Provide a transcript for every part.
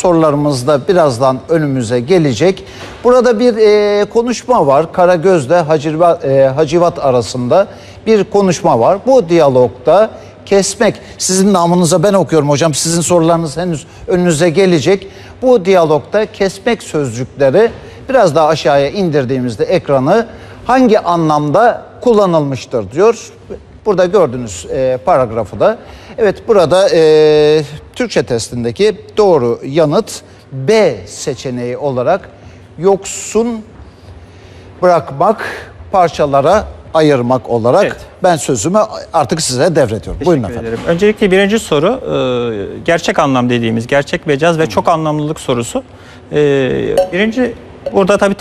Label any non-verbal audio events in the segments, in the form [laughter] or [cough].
sorularımız da birazdan önümüze gelecek. Burada bir e, konuşma var. Karagöz'le Hacivat, e, Hacivat arasında bir konuşma var. Bu diyalogda kesmek, sizin namınıza ben okuyorum hocam. Sizin sorularınız henüz önünüze gelecek. Bu diyalogda kesmek sözcükleri biraz daha aşağıya indirdiğimizde ekranı hangi anlamda kullanılmıştır diyor. Burada gördüğünüz e, paragrafı da. Evet burada e, Türkçe testindeki doğru yanıt B seçeneği olarak yoksun bırakmak, parçalara ayırmak olarak Evet. ben sözümü artık size devrediyorum. Buyurun Teşekkür efendim. ederim. Öncelikle birinci soru e, gerçek anlam dediğimiz gerçek mecaz ve çok anlamlılık sorusu. E, Birinci burada tabii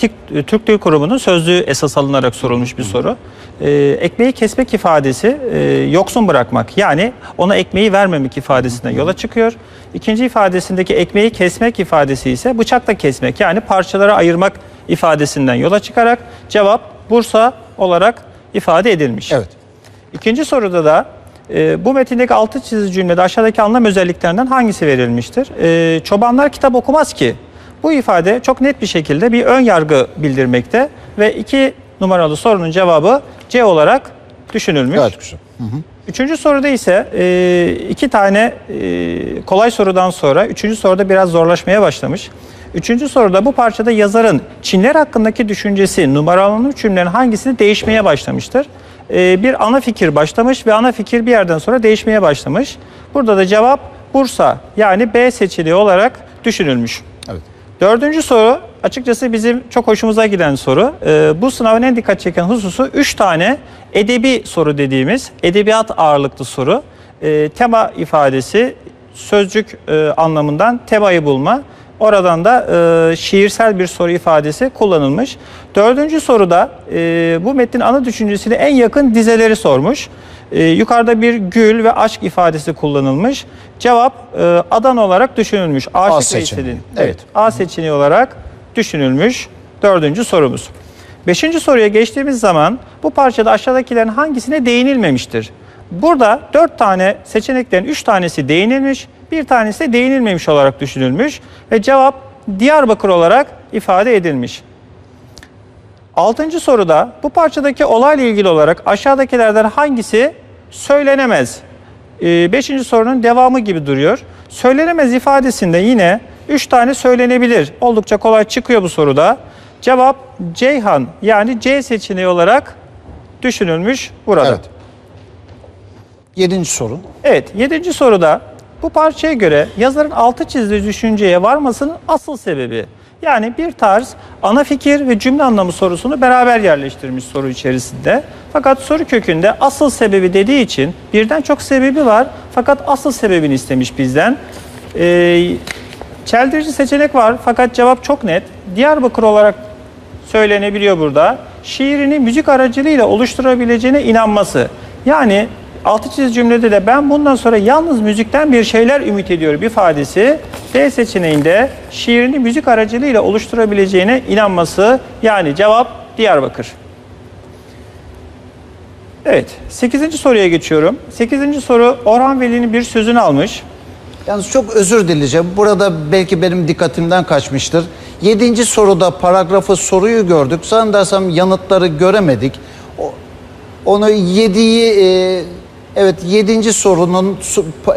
Türk Dil Kurumu'nun sözlüğü esas alınarak sorulmuş bir soru. E, Ekmeği kesmek ifadesi e, yoksun bırakmak yani ona ekmeği vermemek ifadesinden yola çıkıyor. İkinci ifadesindeki ekmeği kesmek ifadesi ise bıçakla kesmek yani parçalara ayırmak ifadesinden yola çıkarak cevap Bursa olarak ifade edilmiş. Evet. İkinci soruda da e, bu metindeki altı çizili cümlede aşağıdaki anlam özelliklerinden hangisi verilmiştir? E, çobanlar kitap okumaz ki. Bu ifade çok net bir şekilde bir ön yargı bildirmekte ve iki numaralı sorunun cevabı C olarak düşünülmüş. Gayet güzel. Üçüncü soruda ise e, iki tane e, kolay sorudan sonra üçüncü soruda biraz zorlaşmaya başlamış. Üçüncü soruda bu parçada yazarın Çinler hakkındaki düşüncesi numaralanmış cümlelerin hangisini değişmeye başlamıştır? E, bir ana fikir başlamış ve ana fikir bir yerden sonra değişmeye başlamış. Burada da cevap Bursa yani B seçeneği olarak düşünülmüş. Dördüncü soru açıkçası bizim çok hoşumuza giden soru. Ee, bu sınavın en dikkat çeken hususu 3 tane edebi soru dediğimiz edebiyat ağırlıklı soru. Ee, tema ifadesi sözcük e, anlamından temayı bulma. Oradan da e, şiirsel bir soru ifadesi kullanılmış. Dördüncü soruda e, bu metnin ana düşüncesine en yakın dizeleri sormuş. E, yukarıda bir gül ve aşk ifadesi kullanılmış. Cevap e, adan olarak düşünülmüş. Aşık A seçeneği. Veysel'in. Evet. Evet. A seçeneği olarak düşünülmüş. Dördüncü sorumuz. Beşinci soruya geçtiğimiz zaman bu parçada aşağıdakilerin hangisine değinilmemiştir? Burada dört tane seçeneklerin üç tanesi değinilmiş, bir tanesi de değinilmemiş olarak düşünülmüş ve cevap Diyarbakır olarak ifade edilmiş. Altıncı soruda bu parçadaki olayla ilgili olarak aşağıdakilerden hangisi söylenemez? Ee, beşinci sorunun devamı gibi duruyor. Söylenemez ifadesinde yine üç tane söylenebilir. Oldukça kolay çıkıyor bu soruda. Cevap Ceyhan yani C seçeneği olarak düşünülmüş burada. Evet. Yedinci sorun. Evet, yedinci soruda bu parçaya göre yazarın altı çizdiği düşünceye varmasının asıl sebebi. Yani bir tarz ana fikir ve cümle anlamı sorusunu beraber yerleştirmiş soru içerisinde. Fakat soru kökünde asıl sebebi dediği için birden çok sebebi var. Fakat asıl sebebini istemiş bizden. Ee, çeldirici seçenek var fakat cevap çok net. Diyarbakır olarak söylenebiliyor burada. Şiirini müzik aracılığıyla oluşturabileceğine inanması. Yani altı çiz cümlede de ben bundan sonra yalnız müzikten bir şeyler ümit ediyorum ifadesi D seçeneğinde şiirini müzik aracılığıyla oluşturabileceğine inanması. Yani cevap Diyarbakır. Evet, 8. soruya geçiyorum. 8. soru Orhan Veli'nin bir sözünü almış. Yalnız çok özür dileyeceğim. Burada belki benim dikkatimden kaçmıştır. Yedinci soruda paragrafı soruyu gördük. Zannedersem yanıtları göremedik. O- Onu yediği e, evet yedinci sorunun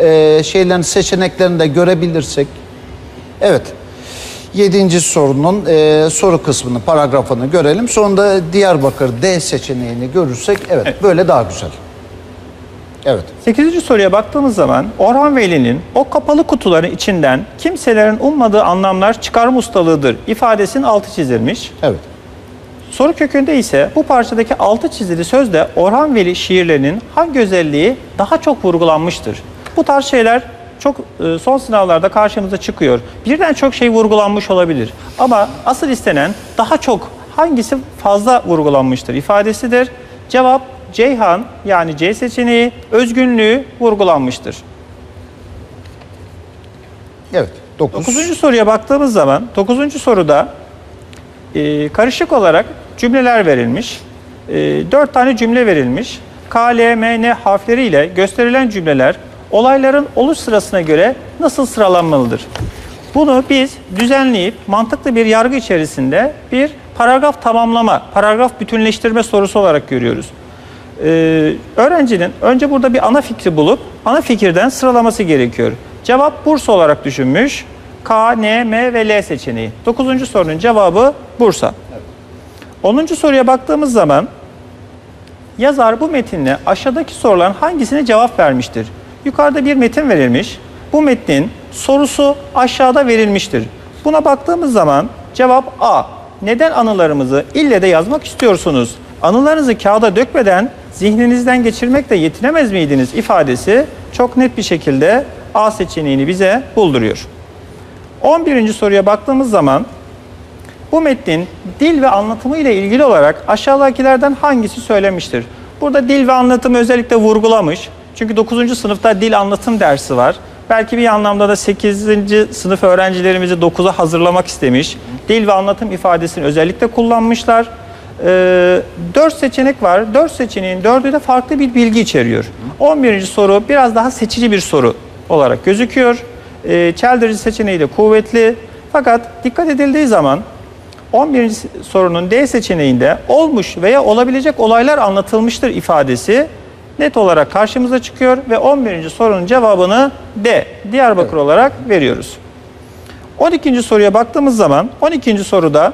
e, şeylerin seçeneklerini de görebilirsek. Evet. Yedinci sorunun e, soru kısmını, paragrafını görelim. Sonra da Diyarbakır D seçeneğini görürsek evet, böyle daha güzel. Evet. 8. soruya baktığımız zaman Orhan Veli'nin o kapalı kutuların içinden kimselerin ummadığı anlamlar çıkarma ustalığıdır ifadesinin altı çizilmiş. Evet. Soru kökünde ise bu parçadaki altı çizili sözde Orhan Veli şiirlerinin hangi özelliği daha çok vurgulanmıştır? Bu tarz şeyler çok e, son sınavlarda karşımıza çıkıyor. Birden çok şey vurgulanmış olabilir. Ama asıl istenen daha çok hangisi fazla vurgulanmıştır ifadesidir. Cevap Ceyhan yani C seçeneği özgünlüğü vurgulanmıştır. Evet. Dokuz. Dokuzuncu soruya baktığımız zaman dokuzuncu soruda e, karışık olarak cümleler verilmiş. E, dört tane cümle verilmiş. K, L, M, N harfleriyle gösterilen cümleler olayların oluş sırasına göre nasıl sıralanmalıdır? Bunu biz düzenleyip mantıklı bir yargı içerisinde bir paragraf tamamlama, paragraf bütünleştirme sorusu olarak görüyoruz. Ee, öğrencinin önce burada bir ana fikri bulup ana fikirden sıralaması gerekiyor. Cevap Bursa olarak düşünmüş. K, N, M ve L seçeneği. Dokuzuncu sorunun cevabı Bursa. Onuncu soruya baktığımız zaman yazar bu metinle aşağıdaki soruların hangisine cevap vermiştir? Yukarıda bir metin verilmiş. Bu metnin sorusu aşağıda verilmiştir. Buna baktığımız zaman cevap A. Neden anılarımızı ille de yazmak istiyorsunuz? Anılarınızı kağıda dökmeden zihninizden geçirmekle yetinemez miydiniz ifadesi çok net bir şekilde A seçeneğini bize bulduruyor. 11. soruya baktığımız zaman bu metnin dil ve anlatımı ile ilgili olarak aşağıdakilerden hangisi söylemiştir? Burada dil ve anlatımı özellikle vurgulamış. Çünkü 9. sınıfta dil anlatım dersi var. Belki bir anlamda da 8. sınıf öğrencilerimizi 9'a hazırlamak istemiş. Dil ve anlatım ifadesini özellikle kullanmışlar. Ee, 4 seçenek var. 4 seçeneğin 4'ü de farklı bir bilgi içeriyor. 11. soru biraz daha seçici bir soru olarak gözüküyor. Ee, çeldirici seçeneği de kuvvetli. Fakat dikkat edildiği zaman 11. sorunun D seçeneğinde olmuş veya olabilecek olaylar anlatılmıştır ifadesi net olarak karşımıza çıkıyor ve 11. sorunun cevabını D Diyarbakır olarak veriyoruz. 12. soruya baktığımız zaman 12. soruda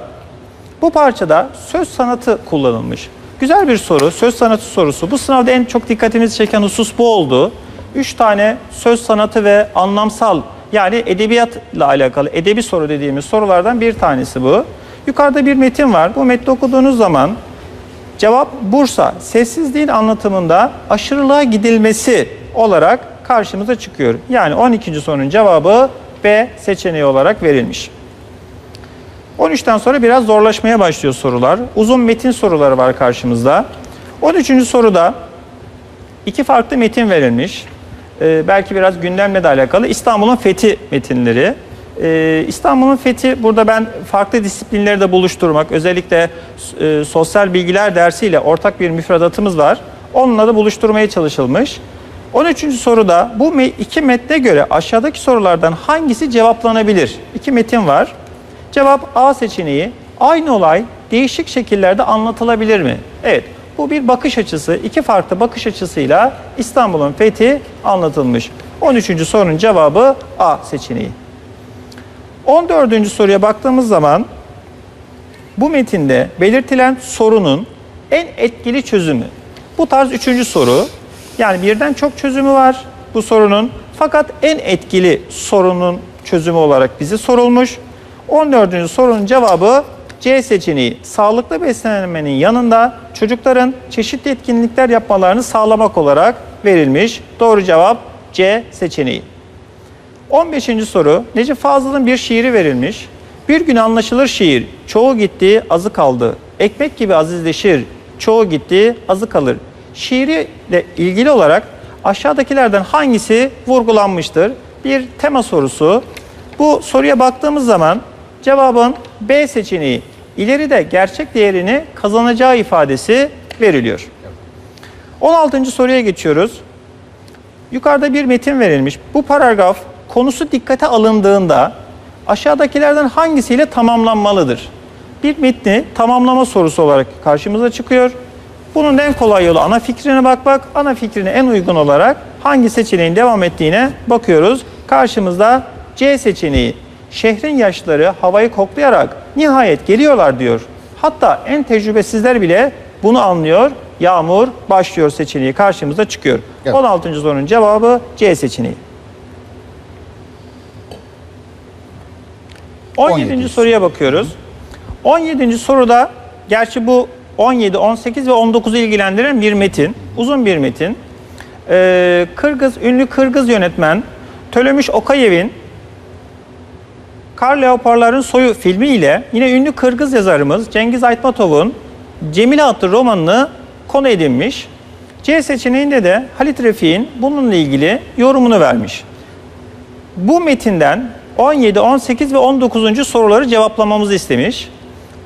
bu parçada söz sanatı kullanılmış. Güzel bir soru, söz sanatı sorusu. Bu sınavda en çok dikkatimizi çeken husus bu oldu. 3 tane söz sanatı ve anlamsal yani edebiyatla alakalı edebi soru dediğimiz sorulardan bir tanesi bu. Yukarıda bir metin var. Bu metni okuduğunuz zaman cevap Bursa sessizliğin anlatımında aşırılığa gidilmesi olarak karşımıza çıkıyor. Yani 12. sorunun cevabı B seçeneği olarak verilmiş. 13'ten sonra biraz zorlaşmaya başlıyor sorular. Uzun metin soruları var karşımızda. 13. soruda iki farklı metin verilmiş. Ee, belki biraz gündemle de alakalı. İstanbul'un fethi metinleri. Ee, İstanbul'un fethi burada ben farklı disiplinleri de buluşturmak, özellikle e, sosyal bilgiler dersiyle ortak bir müfredatımız var. Onunla da buluşturmaya çalışılmış. 13. soruda bu iki metne göre aşağıdaki sorulardan hangisi cevaplanabilir? İki metin var. Cevap A seçeneği. Aynı olay değişik şekillerde anlatılabilir mi? Evet. Bu bir bakış açısı. iki farklı bakış açısıyla İstanbul'un fethi anlatılmış. 13. sorunun cevabı A seçeneği. 14. soruya baktığımız zaman bu metinde belirtilen sorunun en etkili çözümü. Bu tarz üçüncü soru. Yani birden çok çözümü var bu sorunun. Fakat en etkili sorunun çözümü olarak bize sorulmuş. 14. sorunun cevabı C seçeneği. Sağlıklı beslenmenin yanında çocukların çeşitli etkinlikler yapmalarını sağlamak olarak verilmiş. Doğru cevap C seçeneği. 15. soru Necip Fazıl'ın bir şiiri verilmiş. Bir gün anlaşılır şiir. Çoğu gitti, azı kaldı. Ekmek gibi azizleşir. Çoğu gitti, azı kalır. Şiiriyle ilgili olarak aşağıdakilerden hangisi vurgulanmıştır? Bir tema sorusu. Bu soruya baktığımız zaman cevabın B seçeneği ileride gerçek değerini kazanacağı ifadesi veriliyor. 16. soruya geçiyoruz. Yukarıda bir metin verilmiş. Bu paragraf konusu dikkate alındığında aşağıdakilerden hangisiyle tamamlanmalıdır? Bir metni tamamlama sorusu olarak karşımıza çıkıyor. Bunun en kolay yolu ana fikrine bakmak. Ana fikrine en uygun olarak hangi seçeneğin devam ettiğine bakıyoruz. Karşımızda C seçeneği. Şehrin yaşları havayı koklayarak nihayet geliyorlar diyor. Hatta en tecrübesizler bile bunu anlıyor. Yağmur başlıyor seçeneği karşımıza çıkıyor. Evet. 16. sorunun cevabı C seçeneği. 17. 17. soruya bakıyoruz. 17. soruda gerçi bu 17, 18 ve 19'u ilgilendiren bir metin. Uzun bir metin. Ee, Kırgız, ünlü Kırgız yönetmen Tölemiş Okayev'in Kar Leoparların Soyu filmiyle yine ünlü Kırgız yazarımız Cengiz Aytmatov'un Cemile adlı romanını konu edinmiş. C seçeneğinde de Halit Refik'in bununla ilgili yorumunu vermiş. Bu metinden 17, 18 ve 19. soruları cevaplamamızı istemiş.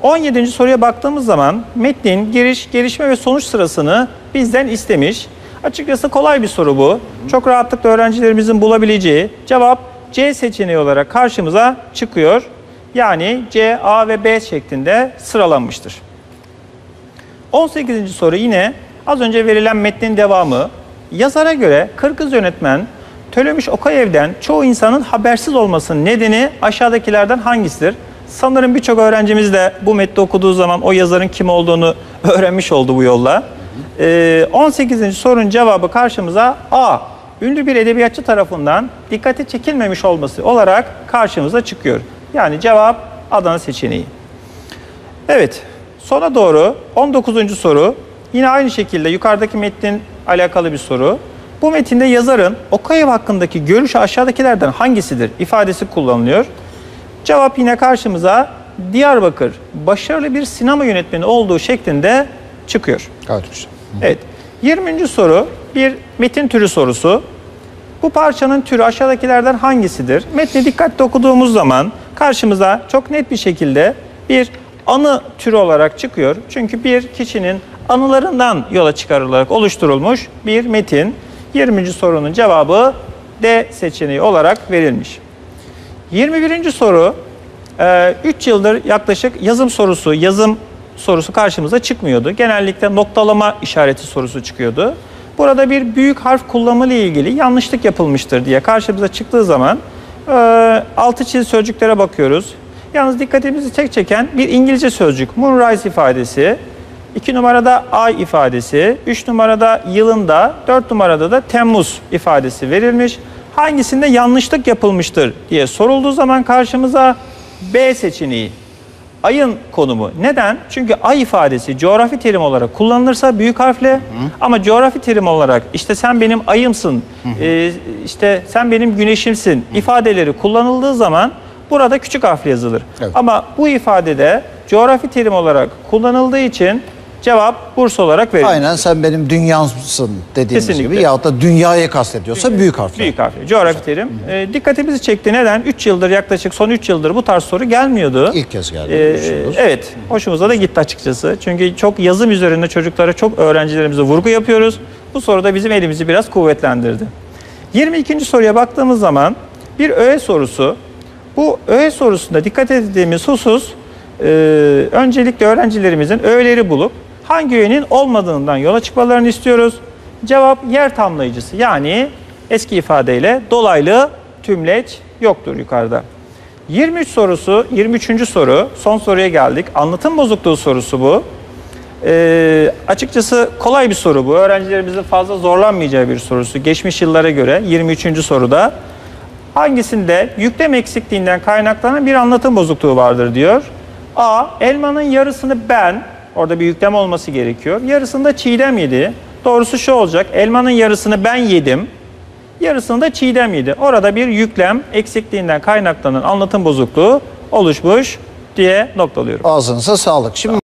17. soruya baktığımız zaman metnin giriş, gelişme ve sonuç sırasını bizden istemiş. Açıkçası kolay bir soru bu. Çok rahatlıkla öğrencilerimizin bulabileceği. Cevap C seçeneği olarak karşımıza çıkıyor. Yani C, A ve B şeklinde sıralanmıştır. 18. soru yine az önce verilen metnin devamı. Yazara göre Kırgız yönetmen Tölemiş Okayev'den çoğu insanın habersiz olmasının nedeni aşağıdakilerden hangisidir? Sanırım birçok öğrencimiz de bu metni okuduğu zaman o yazarın kim olduğunu [laughs] öğrenmiş oldu bu yolla. Ee, 18. sorunun cevabı karşımıza A. Ünlü bir edebiyatçı tarafından dikkate çekilmemiş olması olarak karşımıza çıkıyor. Yani cevap Adana seçeneği. Evet, sona doğru 19. soru. Yine aynı şekilde yukarıdaki metnin alakalı bir soru. Bu metinde yazarın Okayev hakkındaki görüşü aşağıdakilerden hangisidir ifadesi kullanılıyor. Cevap yine karşımıza Diyarbakır başarılı bir sinema yönetmeni olduğu şeklinde çıkıyor. Güzel. Evet. 20. soru bir metin türü sorusu. Bu parçanın türü aşağıdakilerden hangisidir? Metni dikkatli okuduğumuz zaman karşımıza çok net bir şekilde bir anı türü olarak çıkıyor. Çünkü bir kişinin anılarından yola çıkarılarak oluşturulmuş bir metin. 20. sorunun cevabı D seçeneği olarak verilmiş. 21. soru 3 yıldır yaklaşık yazım sorusu, yazım sorusu karşımıza çıkmıyordu. Genellikle noktalama işareti sorusu çıkıyordu. Burada bir büyük harf kullanımı ile ilgili yanlışlık yapılmıştır diye karşımıza çıktığı zaman e, altı çiz sözcüklere bakıyoruz. Yalnız dikkatimizi tek çeken bir İngilizce sözcük moonrise ifadesi, 2 numarada ay ifadesi, 3 numarada yılında, 4 numarada da Temmuz ifadesi verilmiş. Hangisinde yanlışlık yapılmıştır diye sorulduğu zaman karşımıza B seçeneği ayın konumu. Neden? Çünkü ay ifadesi coğrafi terim olarak kullanılırsa büyük harfle ama coğrafi terim olarak işte sen benim ayımsın, e, işte sen benim güneşimsin ifadeleri kullanıldığı zaman burada küçük harfle yazılır. Evet. Ama bu ifadede coğrafi terim olarak kullanıldığı için cevap Bursa olarak verilir. Aynen sen benim dünyamsın dediğimiz Kesinlikle. gibi yahut da dünyayı kastediyorsa büyük harfler. Büyük harfle. Coğrafi terim. E, dikkatimizi çekti. Neden? 3 yıldır yaklaşık son 3 yıldır bu tarz soru gelmiyordu. İlk kez geldi. Ee, düşünüyoruz. evet, hoşumuza da gitti açıkçası. Çünkü çok yazım üzerinde çocuklara, çok öğrencilerimize vurgu yapıyoruz. Bu soru da bizim elimizi biraz kuvvetlendirdi. 22. soruya baktığımız zaman bir öğe sorusu. Bu öğe sorusunda dikkat ettiğimiz husus e, öncelikle öğrencilerimizin öğeleri bulup hangi öğenin olmadığından yola çıkmalarını istiyoruz. Cevap yer tamlayıcısı yani eski ifadeyle dolaylı tümleç yoktur yukarıda. 23 sorusu, 23. soru. Son soruya geldik. Anlatım bozukluğu sorusu bu. Ee, açıkçası kolay bir soru bu. Öğrencilerimizin fazla zorlanmayacağı bir sorusu. Geçmiş yıllara göre 23. soruda hangisinde yüklem eksikliğinden kaynaklanan bir anlatım bozukluğu vardır diyor. A. Elmanın yarısını ben, orada bir yüklem olması gerekiyor. Yarısını da Çiğdem yedi. Doğrusu şu olacak. Elmanın yarısını ben yedim. Yarısını da Çiğdem yedi. Orada bir yüklem eksikliğinden kaynaklanan anlatım bozukluğu oluşmuş diye noktalıyorum. Ağzınıza sağlık. Şimdi